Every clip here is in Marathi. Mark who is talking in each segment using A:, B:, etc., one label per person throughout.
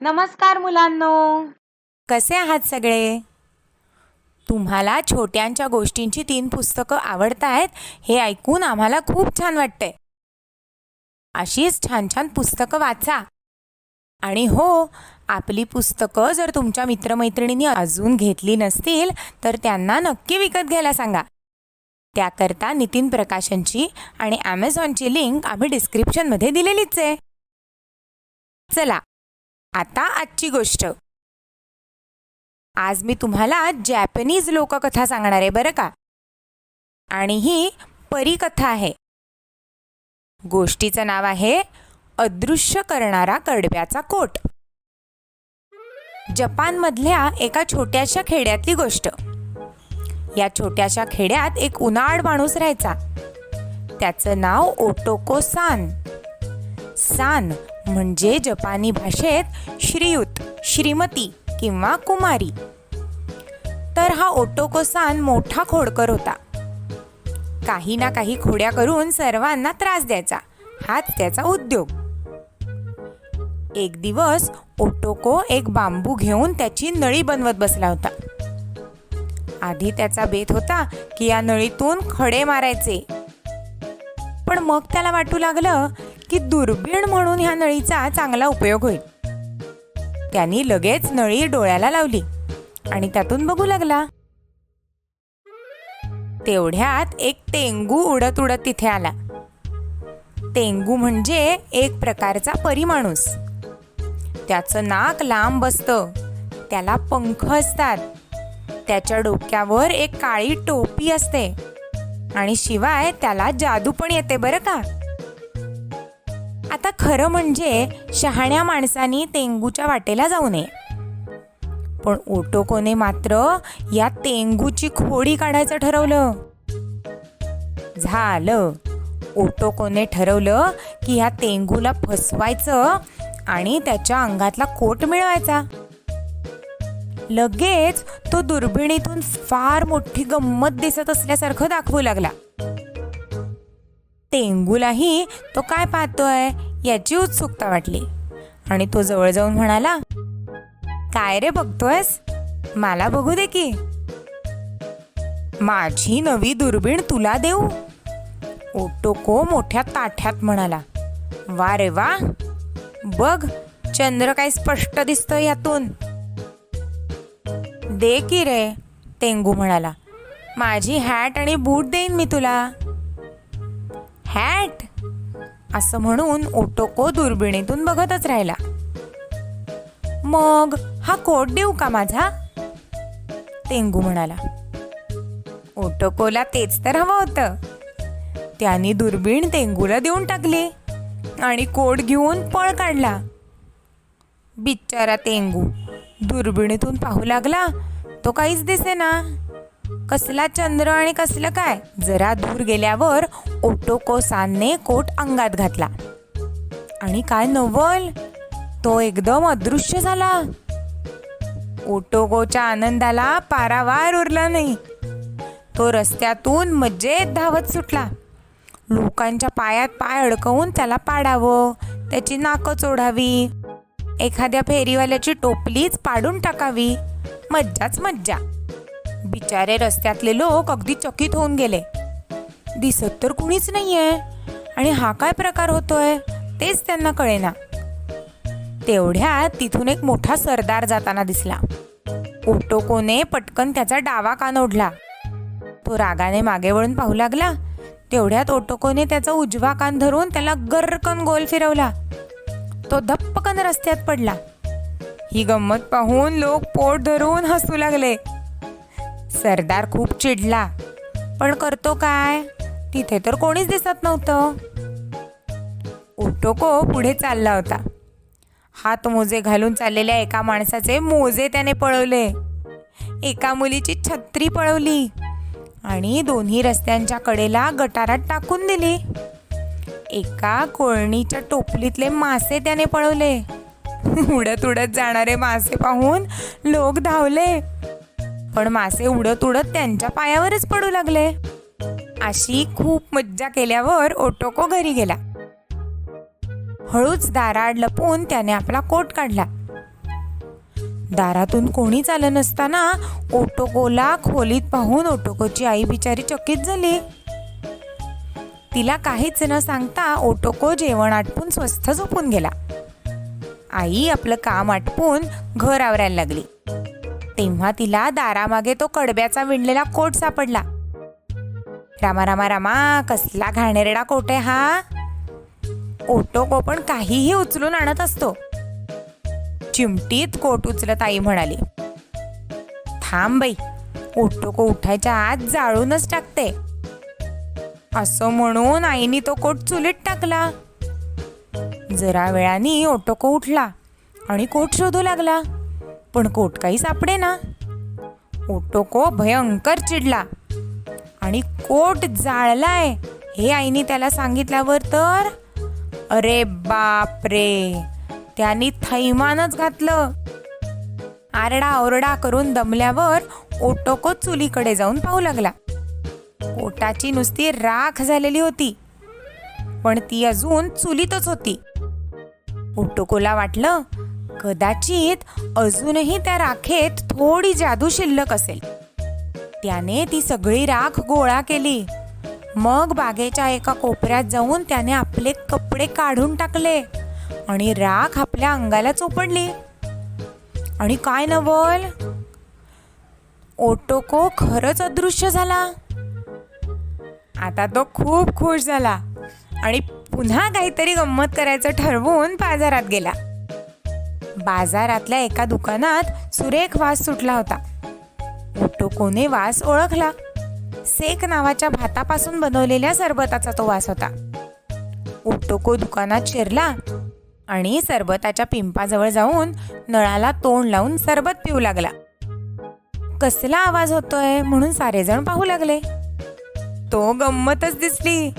A: नमस्कार मुलांनो.
B: कसे आहात सगळे? तुम्हाला छोट्यांच्या गोष्टींची तीन पुस्तकं आवडतायत हे ऐकून आम्हाला खूप छान वाटतंय. अशीच छान छान पुस्तकं वाचा. आणि हो आपली पुस्तकं जर तुमच्या मित्रमैत्रिणींनी अजून घेतली नसतील तर त्यांना नक्की विकत घ्यायला सांगा. त्याकरता नितीन प्रकाशनची आणि ॲमेझॉनची लिंक आम्ही डिस्क्रिप्शनमध्ये दिलेलीच आहे. चला आता आजची गोष्ट. आज मी तुम्हाला जॅपनीज लोककथा सांगणार आहे बरं का? आणि ही परीकथा आहे. गोष्टीचं नाव आहे अदृश्य करणारा कडब्याचा कोट. जपानमधल्या एका छोट्याशा खेड्यातली गोष्ट. या छोट्याशा खेड्यात एक उन्हाळ माणूस राहायचा. त्याचं नाव ओटोको सान. सान म्हणजे जपानी भाषेत श्रीयुत श्रीमती किंवा कुमारी. तर हा ओटोकोसान मोठा खोडकर होता. काही ना काही खोड्या करून सर्वांना त्रास द्यायचा. हाच त्याचा उद्योग. एक दिवस ओटोको एक बांबू घेऊन त्याची नळी बनवत बसला होता. आधी त्याचा बेत होता की या नळीतून खडे मारायचे. पण मग त्याला वाटू लागलं की दुर्बीण म्हणून ह्या नळीचा चांगला उपयोग होईल. त्यांनी लगेच नळी डोळ्याला लावली आणि त्यातून बघू लागला. तेवढ्यात एक टेंगू उडत उडत तिथे आला. टेंगू म्हणजे एक प्रकारचा परिमाणूस त्याचं नाक लांब असतं. त्याला पंख असतात. त्याच्या डोक्यावर एक काळी टोपी असते. आणि शिवाय त्याला जादू पण येते बरं का? आता खरं म्हणजे शहाण्या माणसानी तेंगूच्या वाटेला जाऊ नये. पण ओटोकोने मात्र या तेंगूची खोडी काढायचं ठरवलं. झालं. ओटोकोने ठरवलं की ह्या तेंगूला फसवायचं आणि त्याच्या अंगातला कोट मिळवायचा. लगेच तो दुर्बिणीतून फार मोठी गंमत दिसत असल्यासारखं दाखवू लागला. टेंगूलाही तो काय पाहतोय याची उत्सुकता वाटली. आणि तो जवळ जाऊन म्हणाला काय रे बघतोयस? मला बघू दे की. माझी नवी दुर्बीण तुला देऊ? ओटोको मोठ्या ताठ्यात म्हणाला. वा रे वा. बघ चंद्र काय स्पष्ट दिसतोय यातून. दे की रे तेंगू म्हणाला. माझी हॅट आणि बूट देईन मी तुला. हॅट. असं म्हणून ओटोको दुर्बिणीतून बघतच राहिला. मग हा कोट देऊ का माझा? तेंगू म्हणाला. ओटोकोला तेच तर हवं होतं. त्याने दुर्बीण तेंगूला देऊन टाकली आणि कोट घेऊन पळ काढला. बिचारा तेंगू दुर्बिणीतून पाहू लागला तो काहीच दिसे ना कसला चंद्र आणि कसलं काय? जरा दूर गेल्यावर ओटोकोसानने कोट अंगात घातला. आणि काय नवल? तो एकदम अदृश्य झाला. ओटोकोच्या आनंदाला पारावार उरला नाही. तो रस्त्यातून मजेत धावत सुटला. लोकांच्या पायात पाय अडकवून त्याला पाडावं त्याची नाकं चोढावी एखाद्या फेरीवाल्याची टोपलीच पाडून टाकावी. मज्जाच मज्जा. बिचारे रस्त्यातले लोक अगदी चकित होऊन गेले. दिसत तर कुणीच नाहीये. आणि हा काय प्रकार होतोय? तेच त्यांना कळेना. तेवढ्यात तिथून एक मोठा सरदार जाताना दिसला. ओटोकोने पटकन त्याचा डावा कान ओढला. तो रागाने मागे वळून पाहू लागला. तेवढ्यात ओटोकोने त्याचा उजवा कान धरून त्याला गर्रकन गोल फिरवला. तो धप्पकन रस्त्यात पडला. ही गंमत पाहून लोक पोट धरून हसू लागले. सरदार खूप चिडला. पण करतो काय? तिथे तर कोणीच दिसत नव्हतं. ओटोको पुढे चालला होता. हात मोजे घालून चाललेल्या एका माणसाचे मोजे त्याने पळवले. एका मुलीची छत्री पळवली आणि दोन्ही रस्त्यांच्या कडेला गटारात टाकून दिली. एका कोळणीच्या टोपलीतले मासे त्याने पळवले. उडत उडत जाणारे मासे पाहून लोक धावले. पण मासे उडत उडत त्यांच्या पायावरच पडू लागले. अशी खूप मज्जा केल्यावर ओटोको घरी गेला. हळूच दाराड लपून त्याने आपला कोट काढला. दारातून कोणीच आलं नसताना ओटोकोला खोलीत पाहून ओटोकोची आई बिचारी चकित झाली. तिला काहीच न सांगता ओटोको जेवण आटपून स्वस्थ झोपून गेला. आई आपलं काम आटपून घर आवरायला लागली. तेव्हा तिला दारामागे तो कडब्याचा विणलेला कोट सापडला. रामा रामा रामा कसला घाणेरडा कोट आहे हा. ओटोको पण काहीही उचलून आणत असतो. चिमटीत कोट उचलत आई म्हणाली थांब बाई ओटोको उठायच्या आत जाळूनच टाकते. असं म्हणून आईनी तो कोट चुलीत टाकला. जरा वेळाने ओटोको उठला आणि कोट शोधू लागला. पण कोट काही सापडे ना. ओटोको भयंकर चिडला. आणि कोट जाळलाय हे आईने त्याला सांगितल्यावर तर? अरे बाप रे त्यांनी थैमानच घातलं. आरडा ओरडा करून दमल्यावर ओटोको चुलीकडे जाऊन पाहू लागला. ओटाची नुसती राख झालेली होती पण ती अजून चुलीतच होती. ओटोकोला वाटलं कदाचित अजूनही त्या राखेत थोडी जादू शिल्लक असेल. त्याने ती सगळी राख गोळा केली. मग बागेच्या एका कोपऱ्यात जाऊन त्याने आपले कपडे काढून टाकले आणि राख आपल्या अंगाला चोपडली आणि काय नवल? ओटोको खरंच अदृश्य झाला. आता तो खूप खुश झाला आणि पुन्हा काहीतरी गंमत करायचं ठरवून बाजारात गेला. बाजारातल्या एका दुकानात सुरेख वास सुटला होता. ओटोकोने वास ओळखला. सेक नावाच्या भातापासून बनवलेल्या सरबताचा तो वास होता. ओटोको दुकानात शिरला आणि सरबताच्या पिंपाजवळ जाऊन नळाला तोंड लावून सरबत पिऊ लागला. कसला आवाज होतोय म्हणून सारेजण पाहू लागले. तो गंमतच दिसली.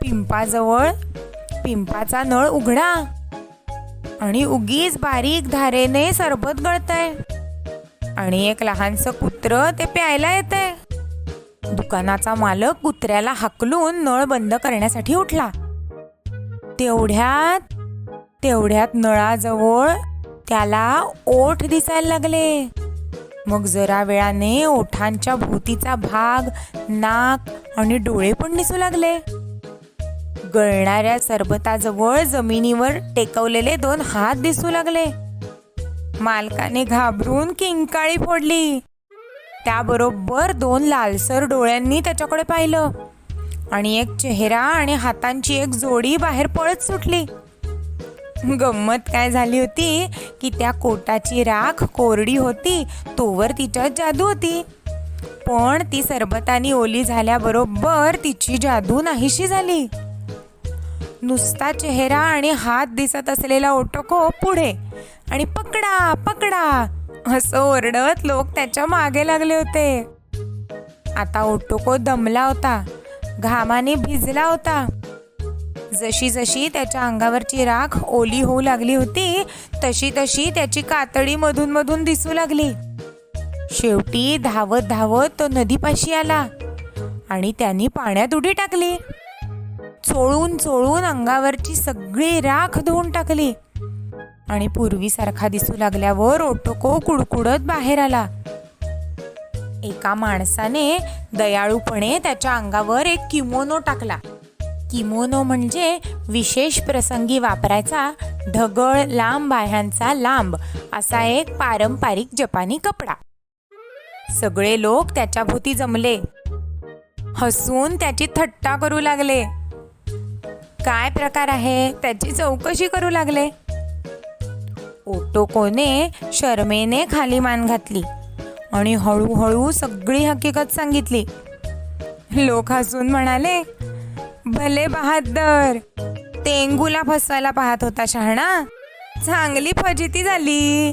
B: पिंपाजवळ पिंपाचा नळ उघडा. आणि उगीच बारीक धारेने सरबत गळतय. आणि एक लहानसं कुत्र ते प्यायला येतंय. दुकानाचा मालक कुत्र्याला हाकलून नळ बंद करण्यासाठी उठला. तेवढ्यात तेवढ्यात नळाजवळ त्याला ओठ दिसायला लागले. मग जरा वेळाने ओठांच्या भोवतीचा भाग नाक आणि डोळे पण दिसू लागले. गळणाऱ्या सरबताजवळ जमिनीवर टेकवलेले दोन हात दिसू लागले. मालकाने घाबरून किंकाळी फोडली. त्याबरोबर दोन लालसर डोळ्यांनी त्याच्याकडे पाहिलं. आणि एक चेहरा आणि हातांची एक जोडी बाहेर पळत सुटली. गंमत काय झाली होती की त्या कोटाची राख कोरडी होती तोवर तिच्यात जादू होती. पण ती सरबतानी ओली झाल्याबरोबर तिची जादू नाहीशी झाली. नुसता चेहरा आणि हात दिसत असलेला ओटोको पुढे. आणि पकडा पकडा असं ओरडत लोक त्याच्यामागे लागले होते. आता ओटोको दमला होता घामाने भिजला होता. जशी जशी त्याच्या अंगावरची राख ओली होऊ लागली होती तशी तशी त्याची कातडी मधून मधून दिसू लागली. शेवटी धावत धावत तो नदीपाशी आला आणि त्यांनी पाण्यात उडी टाकली. चोळून चोळून अंगावरची सगळी राख धुवून टाकली. आणि पूर्वीसारखा दिसू लागल्यावर ओटोको कुडकुडत बाहेर आला. एका माणसाने दयाळूपणे त्याच्या अंगावर एक किमोनो टाकला. किमोनो म्हणजे विशेष प्रसंगी वापरायचा ढगळ लांब बाह्यांचा लांब असा एक पारंपरिक जपानी कपडा. सगळे लोक त्याच्या भोवती जमले. हसून त्याची थट्टा करू लागले. काय प्रकार आहे? त्याची चौकशी करू लागले. ओटोकोने शर्मेने खाली मान घातली आणि हळूहळू सगळी हकीकत सांगितली. लोक हसून म्हणाले भले बहादर तेंगूला फसवायला पाहत होता शहाणा. चांगली फजिती झाली.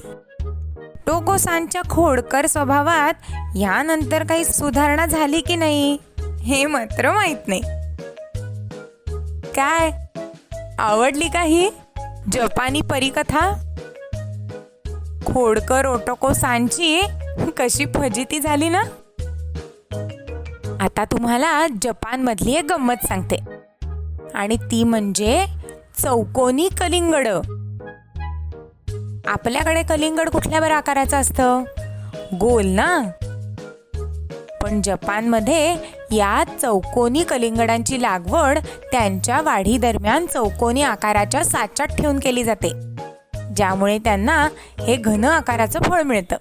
B: टोकोसांच्या खोडकर स्वभावात यानंतर काही सुधारणा झाली की नाही हे मात्र माहीत नाही. काय? आवडली का ही? जपानी परिकथा? खोडकर ओटोको सांची कशी फजिती झाली ना? आता तुम्हाला जपानमधली एक गंमत सांगते. आणि ती म्हणजे चौकोनी कलिंगड. आपल्याकडे कलिंगड कुठल्या बरं आकाराचं असतं? गोल ना? पण जपानमध्ये या चौकोनी कलिंगडांची लागवड त्यांच्या वाढीदरम्यान चौकोनी आकाराच्या साच्यात ठेवून केली जाते ज्यामुळे त्यांना हे घन आकाराचं फळ मिळतं.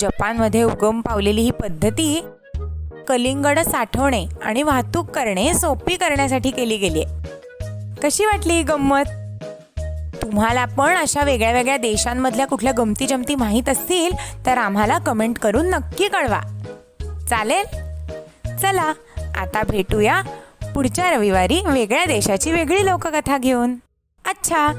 B: जपानमध्ये उगम पावलेली ही पद्धती कलिंगड साठवणे आणि वाहतूक करणे सोपी करण्यासाठी केली गेली आहे. कशी वाटली ही गंमत? तुम्हाला पण अशा वेगळ्या वेगळ्या देशांमधल्या कुठल्या गमती जमती माहीत असतील तर आम्हाला कमेंट करून नक्की कळवा. चालेल? चला आता भेटूया पुढच्या रविवारी वेगळ्या देशाची वेगळी लोककथा घेऊन. अच्छा.